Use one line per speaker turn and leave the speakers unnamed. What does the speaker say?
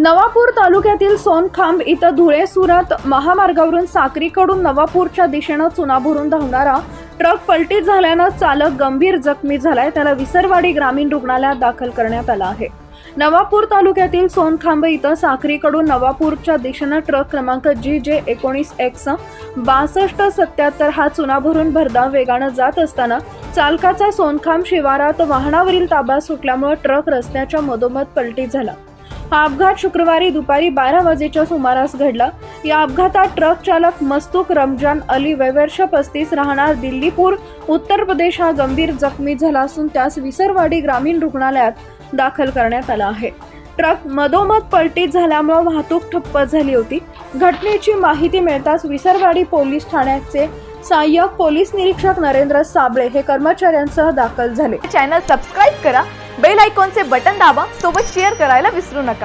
नवापूर तालुक्यातील सोनखांब इथं धुळे सुरत महामार्गावरून साक्रीकडून नवापूरच्या दिशेनं चुनाभरून धावणारा ट्रक पलटीत झाल्यानं चालक गंभीर जखमी झालाय. त्याला विसरवाडी ग्रामीण रुग्णालयात दाखल करण्यात आला आहे. नवापूर तालुक्यातील सोनखांब इथं साक्रीकडून नवापूरच्या दिशेनं ट्रक क्रमांक जी जे एकोणीस एक्स बासष्ट सत्याहत्तर हा चुनाभरून भरधाव वेगानं जात असताना चालकाचा सोनखांब शिवारात वाहनावरील ताबा सुटल्यामुळे ट्रक रस्त्याच्या मधोमध पलटी झाला. हा अपघात शुक्रवारी दुपारी बारा वाजेच्या सुमारास घडला. या अपघातात ट्रक चालक मस्तूक रमजान अली वैवर्ष पस्तीस राहणार दिल्लीपूर उत्तर प्रदेश हा गंभीर जखमी झाला असून त्यास विसरवाडी ग्रामीण रुग्णालयात दाखल करण्यात आला आहे. ट्रक मधोमध पलटीत झाल्यामुळे वाहतूक ठप्प झाली होती. घटनेची माहिती मिळताच विसरवाडी पोलीस ठाण्याचे सहाय्यक पोलीस निरीक्षक नरेंद्र साबळे हे कर्मचाऱ्यांसह दाखल झाले.
चॅनल सबस्क्राईब करा बेल आयकॉनचे बटन दाबा सोबत शेअर करायला विसरू नका.